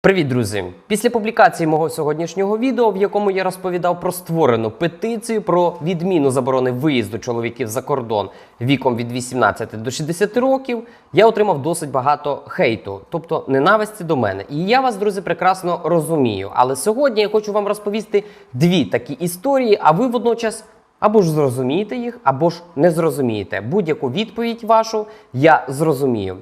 Привіт, друзі! Після публікації мого сьогоднішнього відео, в якому я розповідав про створену петицію про відміну заборони виїзду чоловіків за кордон віком від 18 до 60 років, я отримав досить багато хейту, тобто ненависті до мене. І я вас, друзі, прекрасно розумію. Але сьогодні я хочу вам розповісти дві такі історії, а ви водночас. Або ж зрозумієте їх, або ж не зрозумієте. Будь-яку відповідь вашу я зрозумію.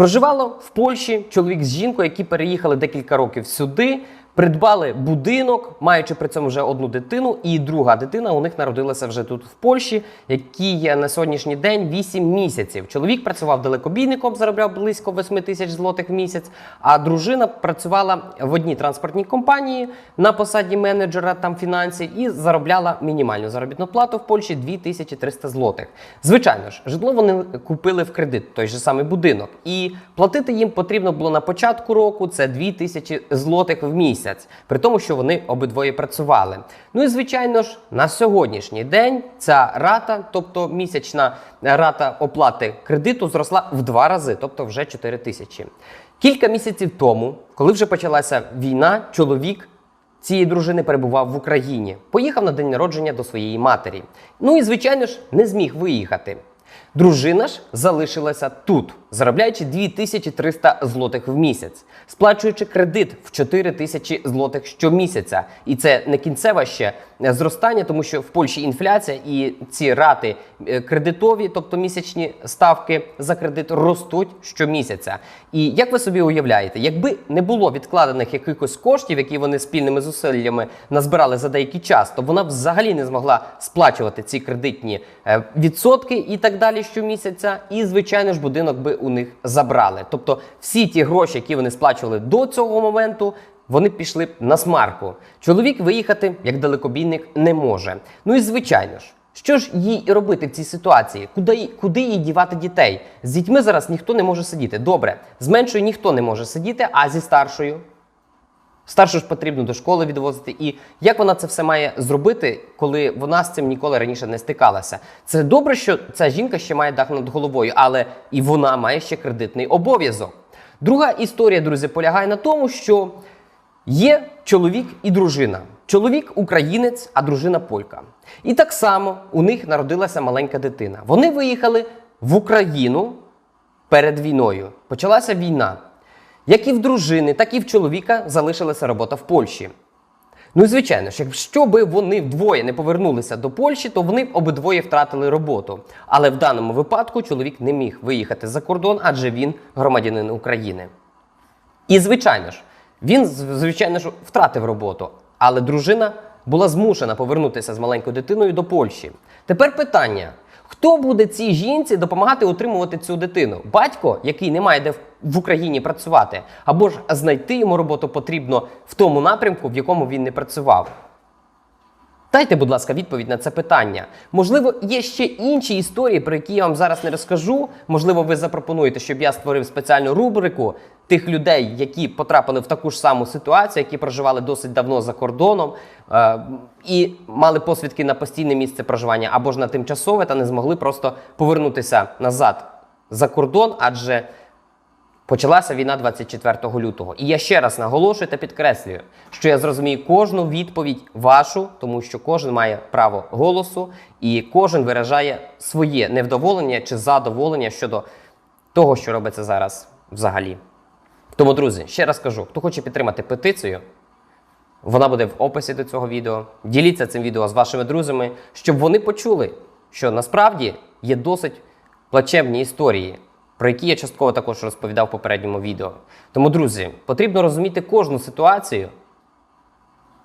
Проживало в Польщі чоловік з жінкою, які переїхали декілька років сюди, придбали будинок, маючи при цьому вже одну дитину, і друга дитина у них народилася вже тут в Польщі, якій є на сьогоднішній день 8 місяців. Чоловік працював далекобійником, заробляв близько 8 тисяч злотих в місяць. А дружина працювала в одній транспортній компанії на посаді менеджера там фінансів і заробляла мінімальну заробітну плату в Польщі 2300 злотих. Звичайно ж, житло вони купили в кредит, той же самий будинок, і платити їм потрібно було на початку року це 2000 злотих в місяць, при тому, що вони обидвоє працювали. Ну і звичайно ж, на сьогоднішній день ця рата, тобто місячна рата оплати кредиту, зросла в два рази, тобто вже 4 тисячі. Кілька місяців тому, коли вже почалася війна, чоловік цієї дружини перебував в Україні. Поїхав на день народження до своєї матері. Ну і, звичайно ж, не зміг виїхати. Дружина ж залишилася тут, заробляючи 2300 злотих в місяць, сплачуючи кредит в 4000 злотих щомісяця. І це не кінцеве ще зростання, тому що в Польщі інфляція і ці рати е, кредитові, тобто місячні ставки за кредит, ростуть щомісяця. І як ви собі уявляєте, якби не було відкладених якихось коштів, які вони спільними зусиллями назбирали за деякий час, то вона взагалі не змогла сплачувати ці кредитні е, відсотки і так далі щомісяця. І, звичайно ж, будинок би у них забрали. Тобто, всі ті гроші, які вони сплачували до цього моменту. Вони пішли на смарку. Чоловік виїхати як далекобійник не може. Ну і звичайно ж, що ж їй робити в цій ситуації? Куди, куди їй дівати дітей? З дітьми зараз ніхто не може сидіти. Добре, з меншою ніхто не може сидіти, а зі старшою. Старшу ж потрібно до школи відвозити. І як вона це все має зробити, коли вона з цим ніколи раніше не стикалася? Це добре, що ця жінка ще має дах над головою, але і вона має ще кредитний обов'язок. Друга історія, друзі, полягає на тому, що є чоловік і дружина. Чоловік українець, а дружина полька. І так само у них народилася маленька дитина. Вони виїхали в Україну перед війною. Почалася війна. Як і в дружини, так і в чоловіка залишилася робота в Польщі. Ну і звичайно ж, якщо би вони вдвоє не повернулися до Польщі, то вони б обидвоє втратили роботу. Але в даному випадку чоловік не міг виїхати за кордон, адже він громадянин України. І звичайно ж, він звичайно ж втратив роботу, але дружина була змушена повернутися з маленькою дитиною до Польщі. Тепер питання: хто буде цій жінці допомагати утримувати цю дитину? Батько, який не має де в- Україні працювати, або ж знайти йому роботу потрібно в тому напрямку, в якому він не працював. Дайте, будь ласка, відповідь на це питання. Можливо, є ще інші історії, про які я вам зараз не розкажу. Можливо, ви запропонуєте, щоб я створив спеціальну рубрику тих людей, які потрапили в таку ж саму ситуацію, які проживали досить давно за кордоном е, і мали посвідки на постійне місце проживання або ж на тимчасове, та не змогли просто повернутися назад за кордон, адже Почалася війна 24 лютого. І я ще раз наголошую та підкреслюю, що я зрозумію кожну відповідь вашу, тому що кожен має право голосу, і кожен виражає своє невдоволення чи задоволення щодо того, що робиться зараз взагалі. Тому, друзі, ще раз кажу: хто хоче підтримати петицію, вона буде в описі до цього відео. Діліться цим відео з вашими друзями, щоб вони почули, що насправді є досить плачевні історії, про які я частково також розповідав в попередньому відео. Тому, друзі, потрібно розуміти кожну ситуацію,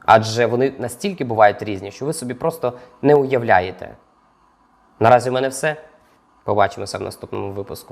адже вони настільки бувають різні, що ви собі просто не уявляєте. Наразі в мене все. Побачимося в наступному випуску.